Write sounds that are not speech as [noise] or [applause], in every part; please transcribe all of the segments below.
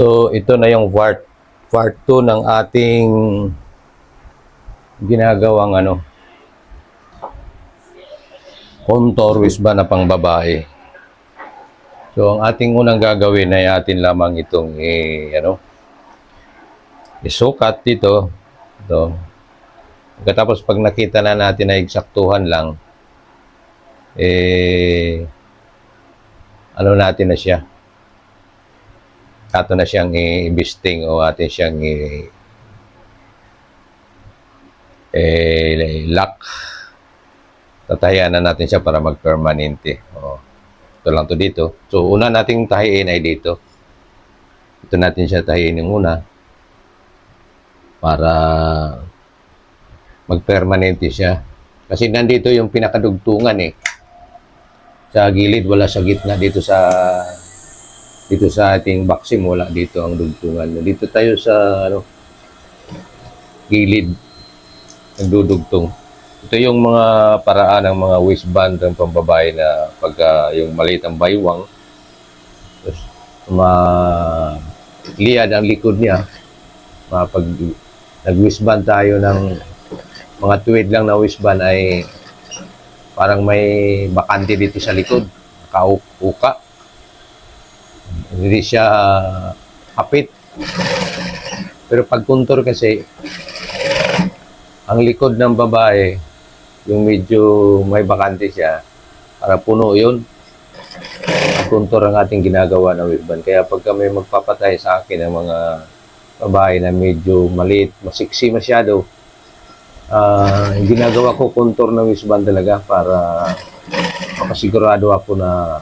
So, ito na yung part, part 2 ng ating ginagawang ano, contour ba na pang babae. So, ang ating unang gagawin ay atin lamang itong i, ano, isukat dito. Ito. Pagkatapos pag nakita na natin na eksaktuhan lang, eh, ano natin na siya, ato na siyang i-bisting o atin siyang i- eh, lock. Tatahian na natin siya para mag-permanente. O, ito lang to dito. So, una nating tahiin ay dito. Ito natin siya tahiin yung una para mag-permanente siya. Kasi nandito yung pinakadugtungan eh. Sa gilid, wala sa gitna dito sa dito sa ating baksim, wala dito ang dugtungan. Dito tayo sa ano, gilid nagdudugtong. Ito yung mga paraan ng mga waistband ng pambabae na pagka yung maliit ang baywang, tapos ma liad ang likod niya, mapag nag-waistband tayo ng mga tuwid lang na waistband ay parang may bakante dito sa likod, kauka. Hindi siya hapit. Pero pag contour kasi, ang likod ng babae, yung medyo may bakante siya, para puno yun. Ang contour ang ating ginagawa ng waistband. Kaya pag kami magpapatay sa akin ng mga babae na medyo maliit, masiksi masyado, ah ginagawa ko contour ng waistband talaga para makasigurado ako na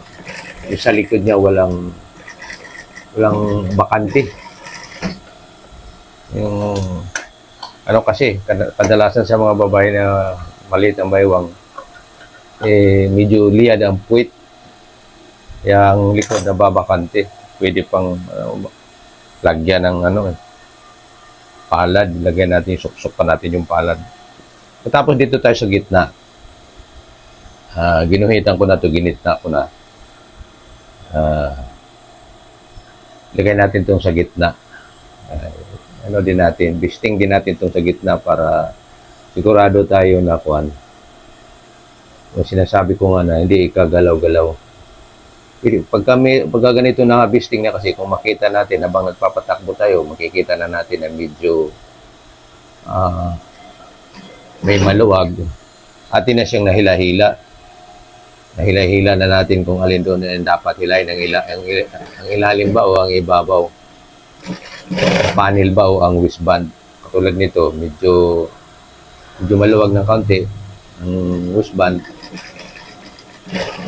yung sa likod niya walang walang bakante. Yung ano kasi, kad- kadalasan sa mga babae na maliit ang baywang, eh, medyo liad ang puwit. Kaya ang likod na babakante, pwede pang ano, lagyan ng ano, eh, palad. Lagyan natin, suksok pa natin yung palad. Tapos dito tayo sa gitna. Ah, ginuhitan ko na to, ginitna ko na. Ah, lagay natin tong sa gitna. Ah, ano din natin, bisting din natin tong sa gitna para sigurado tayo na kuan. Yung sinasabi ko nga na hindi ikagalaw-galaw. Pero Pag kami, pag ganito na bisting na kasi kung makita natin habang nagpapatakbo tayo, makikita na natin na medyo ah, may maluwag. Atin na siyang nahila-hila. Nahila-hila na natin kung alin doon ang dapat hilahin ang, ila, ang, ila- ang ilalim ba o ang ibabaw panel ba o ang wristband. Katulad nito, medyo medyo maluwag ng kaunti ang wristband.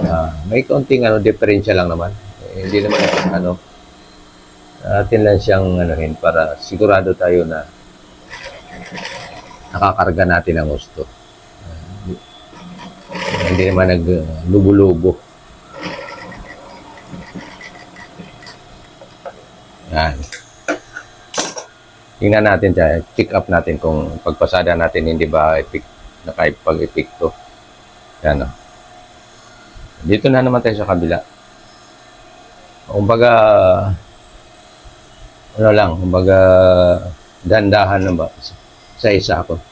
Ah, may kaunting ano, diferensya lang naman. Eh, hindi naman ano, atin lang siyang anuhin para sigurado tayo na nakakarga natin ang gusto. Hindi naman naglubo-lubo. Yan. Tingnan natin siya, check up natin kung pagpasada natin hindi ba epic, nakaipag-epekto. Yan o. Dito na naman tayo sa kabila. Kumbaga, ano lang, kumbaga, dandahan na ba sa isa ako.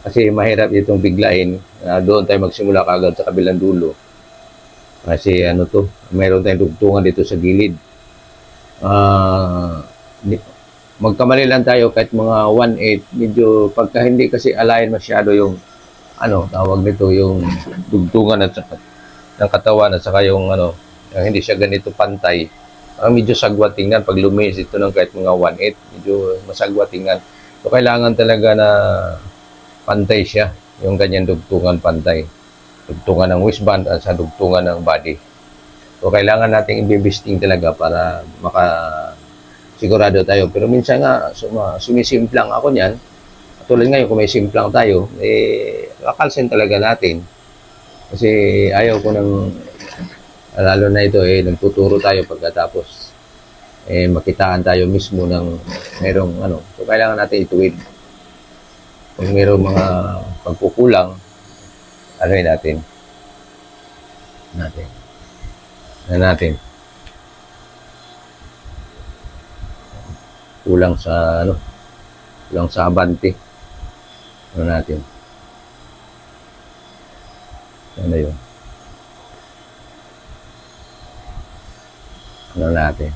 Kasi mahirap itong biglain. na doon tayo magsimula kagad sa kabilang dulo. Kasi ano to, mayroon tayong dugtungan dito sa gilid. Ah, di- magkamali lang tayo kahit mga 1.8, medyo pagka hindi kasi align masyado yung ano, tawag nito yung dugtungan at saka ng katawan at saka yung ano, yung hindi siya ganito pantay. Parang medyo sagwa tingnan pag lumis ito ng kahit mga 1.8, medyo masagwa tingnan. So kailangan talaga na pantay siya, yung ganyan dugtungan pantay. Dugtungan ng waistband at sa dugtungan ng body. So kailangan nating ibibisting talaga para maka sigurado tayo. Pero minsan nga, suma, sumisimplang ako niyan. Tulad ngayon, kung may simplang tayo, eh, kakalsin talaga natin. Kasi ayaw ko ng, lalo na ito, eh, nagtuturo tayo pagkatapos, eh, makitaan tayo mismo ng merong, ano, so kailangan natin ituwid. Kung merong mga pagkukulang, ano yun natin? Natin. Ano natin? kulang sa ano kulang sa abante ano natin ano yun ano natin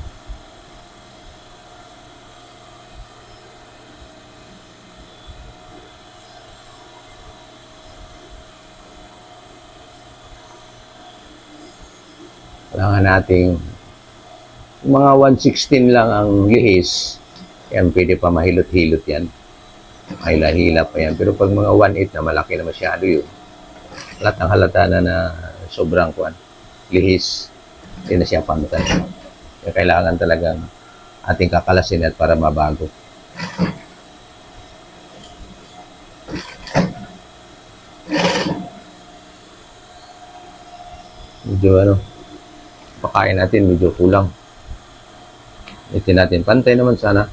kailangan nating mga 116 lang ang lihis. Yan pwede pa mahilot-hilot yan. Hila-hila pa yan. Pero pag mga 1.8 na malaki na masyado yun. Lahat ng halata na na sobrang kuan lihis hindi na siya pantay kaya kailangan talagang ating kakalasin at para mabago. Medyo ano pakain natin medyo kulang. Itin natin pantay naman sana.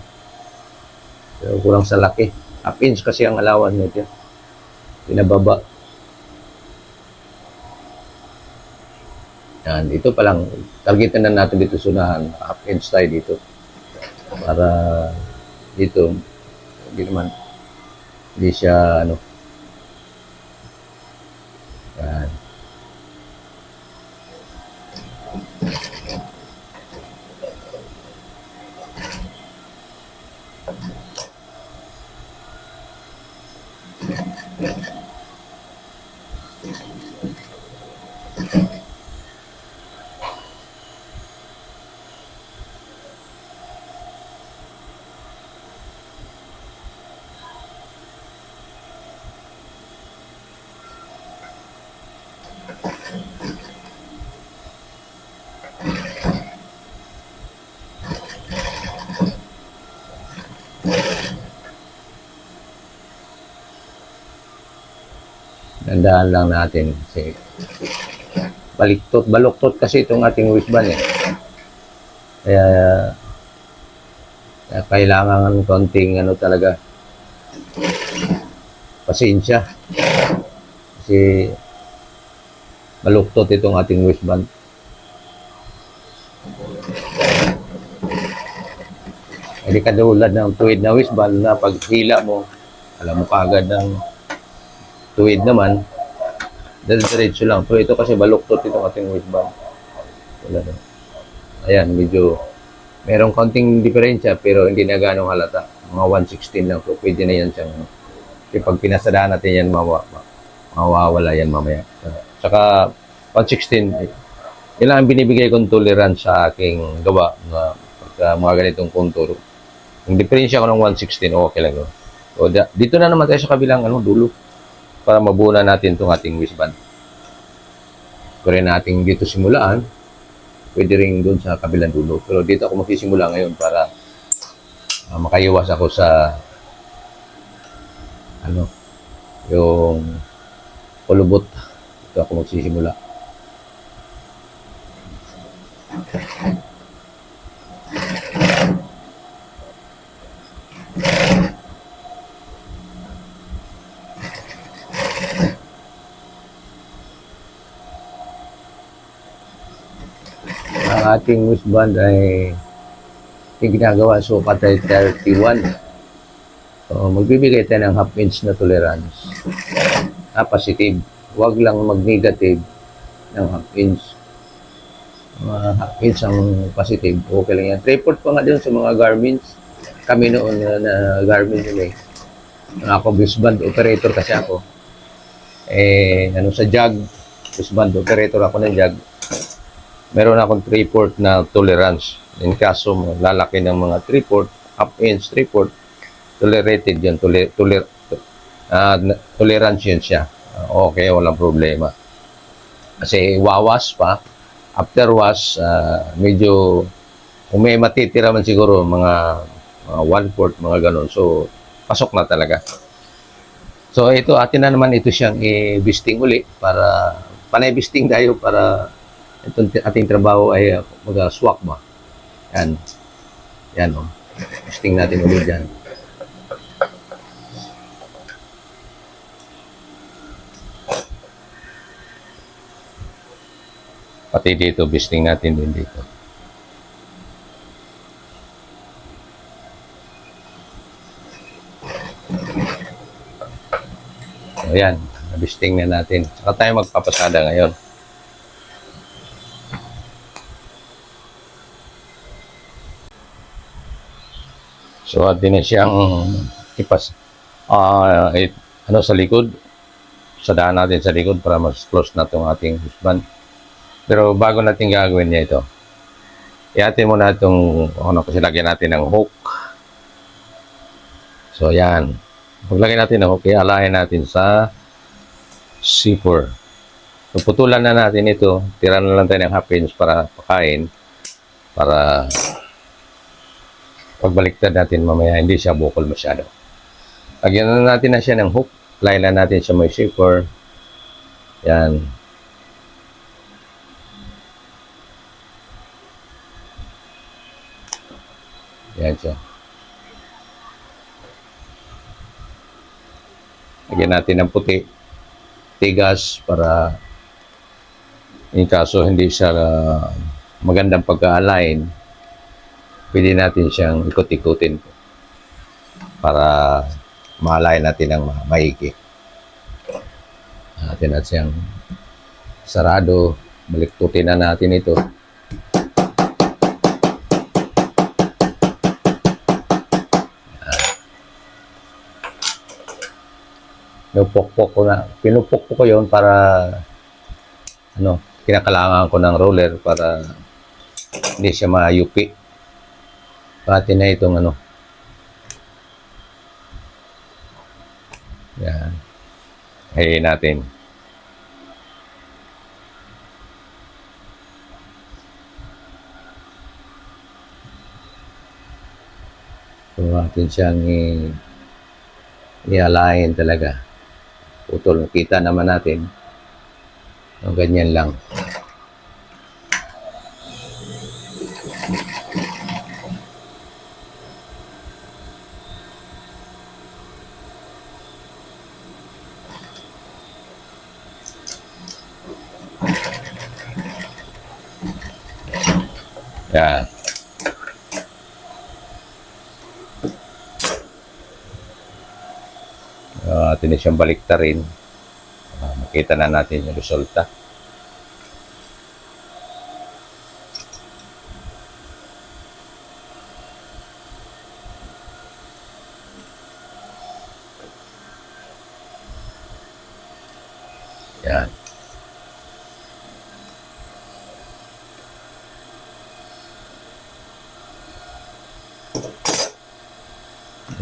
Pero kulang sa laki. Half inch kasi ang alawan nito. Pinababa. Yan ito pa lang. Targetan na natin dito sunahan half inch tayo dito. Para dito hindi naman hindi siya ano Dandaan lang natin kasi baliktot, baluktot kasi itong ating wristband eh. Kaya, kaya kailangan ng konting ano talaga pasensya. Kasi baluktot itong ating wristband. Hindi ka tulad ng tuwid na wristband na pag hila mo, alam mo kaagad ng tuwid naman, diretso lang. Pero ito kasi baluktot itong ating wristband. Wala na. Ayan, medyo merong konting diferensya pero hindi na ganong halata. Mga 116 lang. So, pwede na yan siyang kasi pag pinasadaan natin yan, mawa, ma- mawawala yan mamaya. Saka, 116, eh, lang ang binibigay kong tolerance sa aking gawa na pagka mga ganitong contour. Yung diferensya ko ng 116, okay lang yun. So, dito na naman tayo sa kabilang ano, dulo para mabuo na natin itong ating wristband. Pwede natin dito simulaan, pwede rin doon sa kabilang dulo. Pero dito ako magsisimula ngayon para ah, makaiwas ako sa ano, yung kulubot. Dito ako magsisimula. Ang ating wristband ay yung ginagawa so patay 31. So, magbibigay tayo ng half inch na tolerance. Ah, positive. Huwag lang mag-negative ng half inch. Mga half inch ang positive. Okay lang yan. Report pa nga din sa mga Garmins. Kami noon na, na Garmin yun eh. Ako wristband operator kasi ako. Eh, ano sa JAG, wristband operator ako ng JAG meron akong 3-port na tolerance. In kaso mo, lalaki ng mga 3-port, half inch 3-port, tolerated yun, toler, toler, ah, na- tolerance yun siya. Ah, okay, walang problema. Kasi wawas pa, after wash, ah, medyo, kung may matitira man siguro, mga, mga 1-port, mga ganun. So, pasok na talaga. So, ito, atin na naman ito siyang i-bisting uli para, panay bisting tayo para itong ating trabaho ay ah, uh, mag-swak ba? Yan. Yan o. Oh. Testing natin ulit dyan. Pati dito, bisting natin din dito. Oh, Ayan, nabisting na natin. Saka tayo magpapasada ngayon. So, atin na siyang ipas, ah, it- ano sa likod. Sadaan natin sa likod para mas close na itong ating husband. Pero bago natin gagawin niya ito, i-atin muna itong, ano kasi lagyan natin ng hook. So, yan. Paglagay natin ng hook, ialahin natin sa zipper. So, putulan na natin ito. Tira na lang tayo ng half inch para pakain. Para pagbaliktad natin mamaya, hindi siya bukol masyado. Lagyan na natin na siya ng hook. Na natin sa may zipper. Yan. Yan siya. Lagyan natin ng puti. Tigas para in kaso hindi siya uh, magandang pagka-align, pwede natin siyang ikot-ikutin para ma-align natin ng ma- maigi. Natin natin siyang sarado, baliktutin na natin ito. Pinupokpok ko na, pinupokpok ko yon para ano, kinakalangan ko ng roller para hindi siya mayupi. Pati na itong ano. Yan. Hayin natin. So, natin siyang i-align talaga. Putol. Kita naman natin. O, ganyan lang. Yan. Uh, atin na siyang baliktarin. Uh, makita na natin yung resulta. Yan.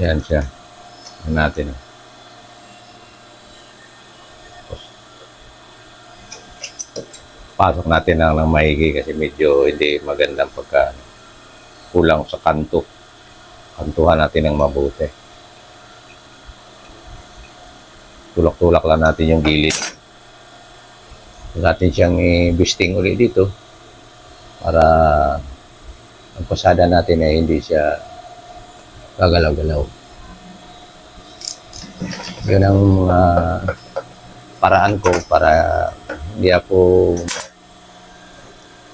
Yan siya. Yan natin. Pasok natin lang ng maigi kasi medyo hindi magandang pagka kulang sa kanto. Kantuhan natin ng mabuti. Tulak-tulak lang natin yung gilid. Natin siyang i-bisting ulit dito para ang pasada natin ay hindi siya gagalaw-galaw. Yun ang ah, paraan ko para hindi ako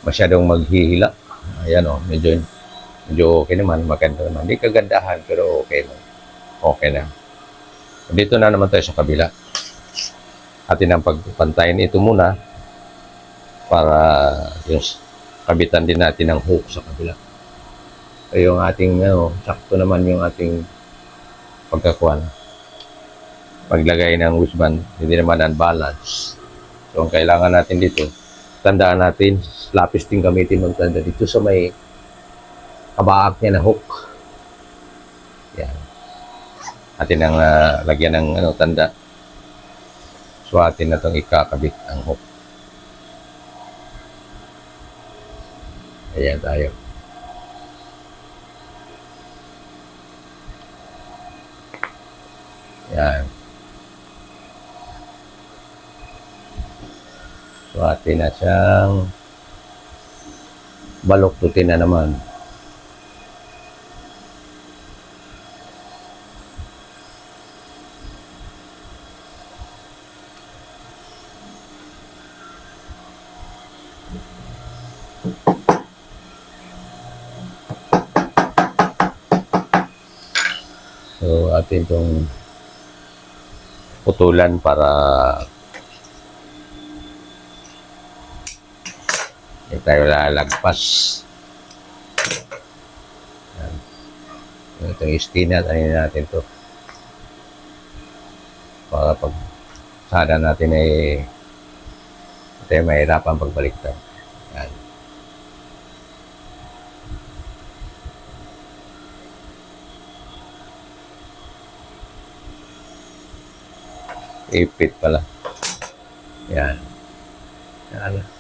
masyadong maghihila. Ayan o, medyo, medyo okay naman, maganda naman. Hindi kagandahan, pero okay lang. Okay na. Dito na naman tayo sa kabila. Atin ang pagpantayin ito muna para yung kabitan din natin ng hook sa kabila. So, yung ating, ano, sakto naman yung ating pagkakuan. Paglagay ng wristband, hindi naman unbalance. So, ang kailangan natin dito, tandaan natin, lapis din gamitin ng tanda dito sa may kabaak niya na hook. Yan. Atin ang ah, lagyan ng ano, tanda. So, atin na itong ikakabit ang hook. Ayan tayo. Yan. So, atin na siyang baluktutin na naman. So, atin itong putulan para tayo lalagpas. Yan. Itong istina, ano natin to. Para pag sana natin ay tayo mahirapan pagbaliktad. Yan. Ipit pala. Yan. Yan.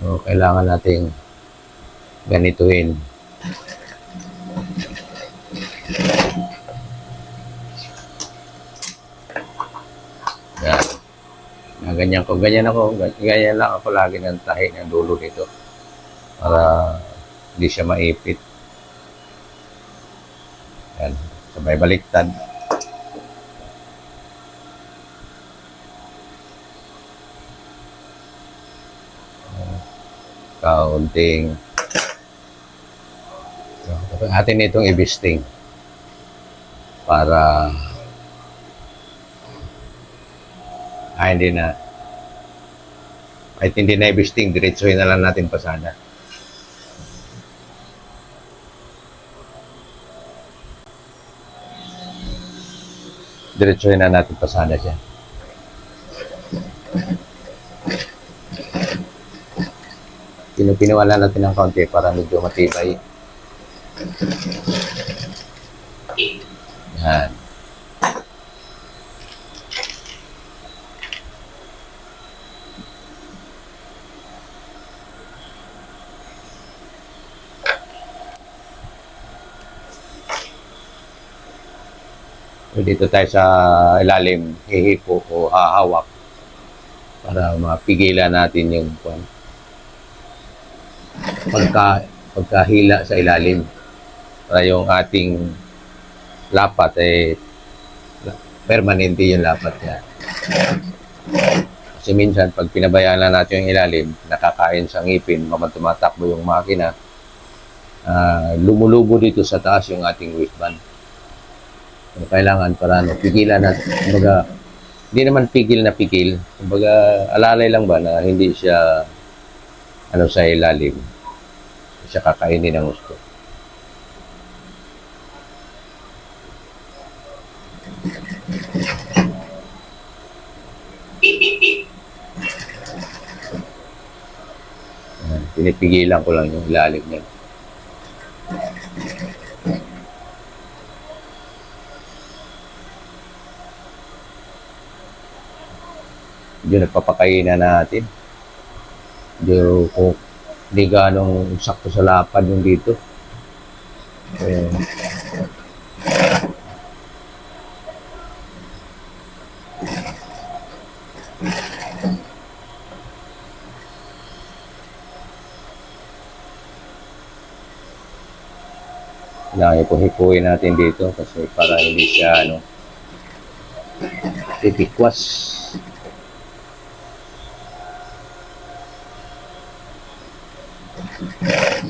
So, kailangan nating ganituhin. Yan. Ganyan ko, ganyan ako, ganyan lang ako lagi ng tahi ng dulo dito para hindi siya maipit. Yan, sabay baliktad. Kaunting So, atin itong ibisting para ah, hindi na kahit hindi na ibisting, diretsuhin na lang natin pasada. diretsuhin na natin pasada siya. Pinupiniwala natin ng kaunti para medyo matibay. Yan. So, dito tayo sa ilalim, hihipo o hahawak para mapigilan natin yung. Pagka pagkahila sa ilalim para yung ating lapat eh permanente yung lapat niya. Kasi minsan pag pinabayaan na natin yung ilalim, nakakain sa ngipin, mamang tumatakbo yung makina, ah, lumulubo dito sa taas yung ating waistband. So, kailangan para ano, pigilan natin. Kumbaga, hindi naman pigil na pigil. Kumbaga, alalay lang ba na hindi siya ano sa ilalim. Hindi siya kakainin ng gusto. Pinipigilan ko lang yung ilalim niya. Medyo nagpapakain na natin. Medyo kung hindi ganong sakto sa lapad yung dito. Eh, kailangan ipuhipuin natin dito kasi para hindi siya ano titikwas.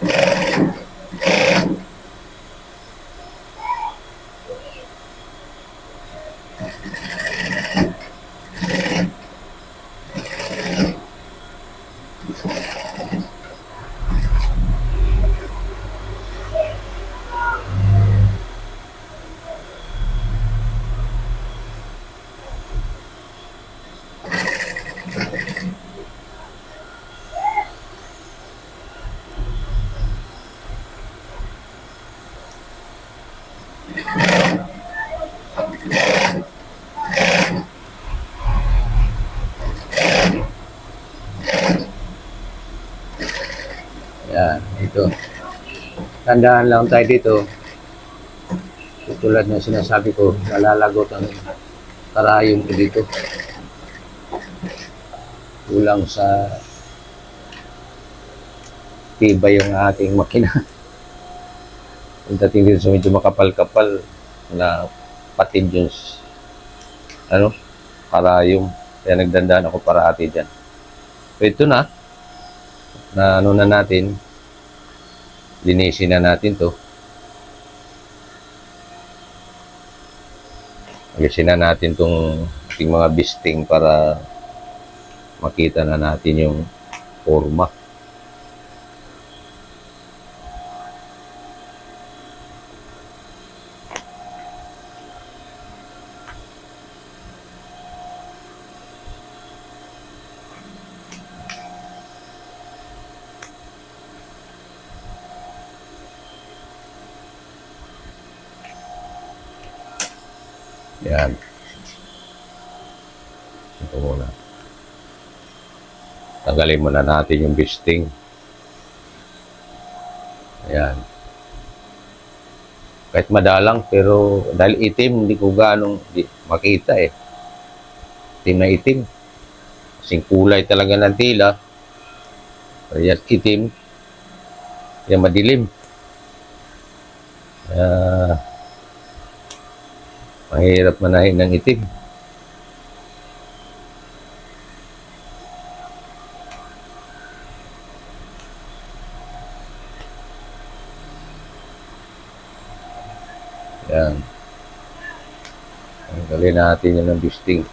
Thank [laughs] [laughs] you. Tandaan lang tayo dito. Tulad ng sinasabi ko, nalalagot ang karayom ko dito. Kulang sa tibay yung ating makina. [laughs] Yung dating dito sa medyo makapal-kapal na patid yung ano, karayom. Kaya nagdandaan ako para ati dyan. So ito na, na ano na natin, linisin na natin to. Alisin na natin tong ating mga bisting para makita na natin yung forma. Yan. Ito muna. Tanggalin muna natin yung bisting. Ayan. Kahit madalang, pero dahil itim, hindi ko ganong di, makita eh. Itim na itim. Kasing kulay talaga ng tila. Ayan, itim. Yan madilim. Ah, mahirap manahin ng itim. Yan. Tanggalin natin yun ng bisting.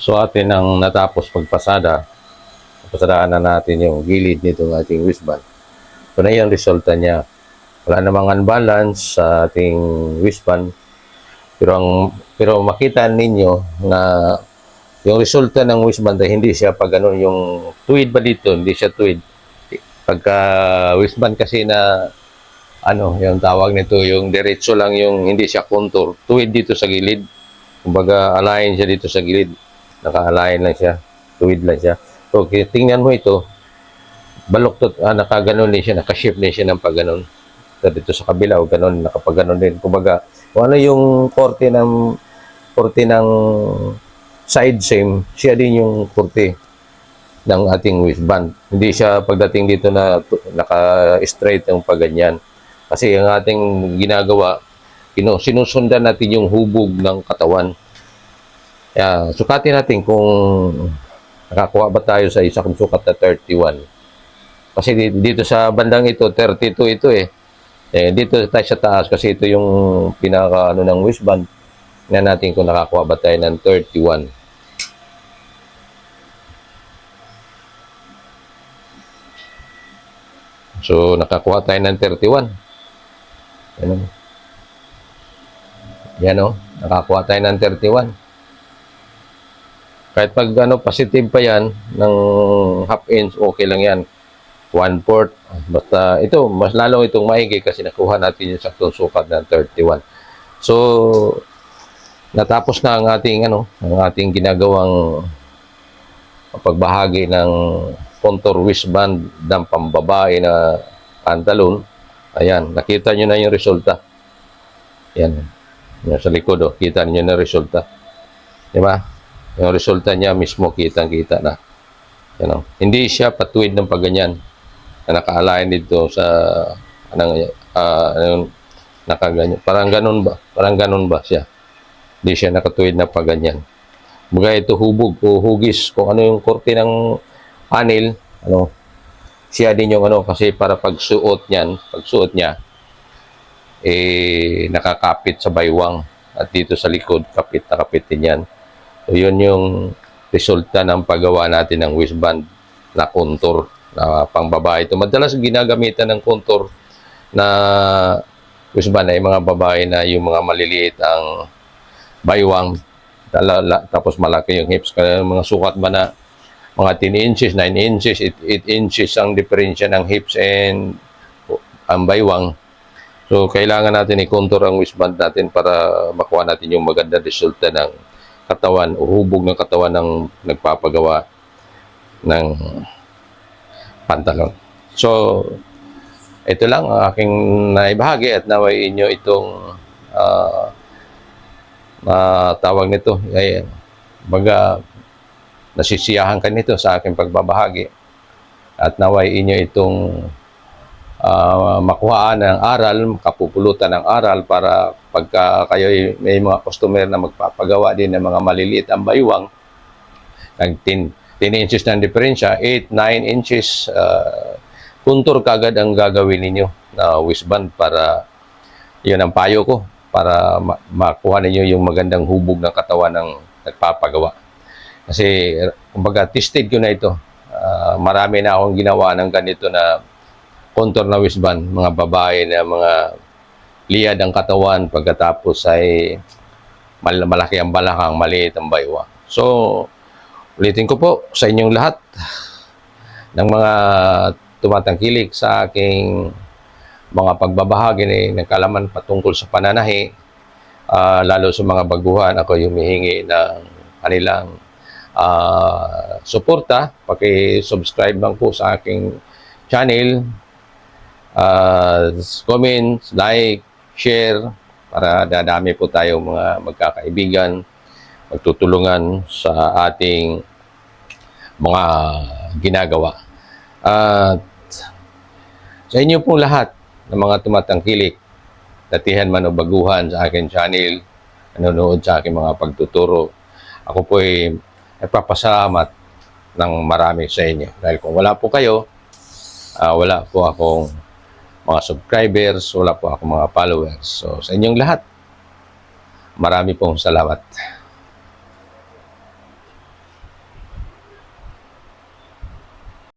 So atin ang natapos pagpasada. Pasadaan na natin yung gilid nitong ating wristband. Ito na yung resulta niya. Wala namang unbalance sa ating wristband. Pero ang pero makita ninyo na yung resulta ng wristband ay hindi siya pag ano yung tuwid ba dito, hindi siya tuwid. Pagka wristband kasi na ano, yung tawag nito, yung diretso lang yung hindi siya contour. Tuwid dito sa gilid. Kumbaga align siya dito sa gilid. Naka-align lang siya. Tuwid lang siya. So, tingnan mo ito. Baloktot, ah, nakaganon din siya, nakashift din siya ng pagganon. So, dito sa kabila, o ganon, nakapaganon din. Kumbaga, kung ano yung korte ng korte ng side seam, siya din yung korte ng ating wristband. Hindi siya pagdating dito na naka-straight yung pagganyan. Kasi ang ating ginagawa, kinu- sinusundan natin yung hubog ng katawan. Kaya, sukatin natin kung nakakuha ba tayo sa isang sukat na 31. Kasi di- dito sa bandang ito, 32 ito eh. Eh, dito tayo sa taas kasi ito yung pinaka ano ng wristband na natin kung nakakuha ba tayo ng 31. So, nakakuha tayo ng 31. Yan o. Yan o. Nakakuha tayo ng 31. Kahit pag ano, positive pa yan, ng half inch, okay lang yan. One fourth. Basta ito, mas lalo itong maigi kasi nakuha natin yung saktong sukat ng 31. So, natapos na ang ating ano, ang ating ginagawang pagbahagi ng contour wristband ng pambabae na pantalon. Ayan, nakita nyo na yung resulta. Yan. Yan sa likod, oh. kita niyo na resulta. Di ba? Yung resulta niya mismo kitang-kita na. Yan, oh. Hindi siya patuwid ng pagganyan na naka-align dito sa anong ah, anong nakaganyan. Parang ganun ba? Parang ganun ba siya? Hindi siya nakatuwid na pagganyan. Baga ito hubog o hugis kung ano yung korte ng panel, ano, siya din yung ano kasi para pagsuot niyan, pagsuot niya eh nakakapit sa baywang at dito sa likod kapit na kapit din yan. So yun yung resulta ng paggawa natin ng wristband na contour na pangbabae. Ito madalas ginagamitan ng contour na wristband ay mga babae na yung mga maliliit ang baywang tapos malaki yung hips. Kaya mga sukat ba na mga 10 inches, 9 inches, 8, 8 inches ang diferensya ng hips and ang baywang. So, kailangan natin i-contour ang wristband natin para makuha natin yung magandang resulta ng katawan o hubog ng katawan ng nagpapagawa ng pantalon. So, ito lang ang aking naibahagi at naway inyo itong ah, ah, tawag nito. Ay, baga, nasisiyahan ka nito sa aking pagbabahagi. At naway inyo itong ah, makuhaan ng aral, kapupulutan ng aral para pagka kayo may mga customer na magpapagawa din ng mga maliliit ang baywang, ng 10, 10 inches ng diferensya, 8, 9 inches, uh, kuntur kagad ang gagawin ninyo na wristband para yun ang payo ko para ma- makuha ninyo yung magandang hubog ng katawan ng nagpapagawa. Kasi, kumbaga, tested ko na ito. Ah, marami na akong ginawa ng ganito na contour na wristband, mga babae na mga liyad ang katawan pagkatapos ay mal- malaki ang balakang, maliit ang baywa. So, ulitin ko po sa inyong lahat ng mga tumatangkilik sa aking mga pagbabahagi ni ng kalaman patungkol sa pananahi, ah, lalo sa mga baguhan, ako humihingi ng kanilang ah, suporta. Paki-subscribe lang po sa aking channel. Ah, comment, like, share para dadami po tayo mga magkakaibigan, magtutulungan sa ating mga ginagawa. At sa inyo pong lahat ng mga tumatangkilik, datihan man o baguhan sa akin channel, nanonood sa aking mga pagtuturo, ako po ay nagpapasalamat ng marami sa inyo. Dahil kung wala po kayo, ah, wala po akong mga subscribers, wala po akong mga followers. So sa inyong lahat, marami pong salamat.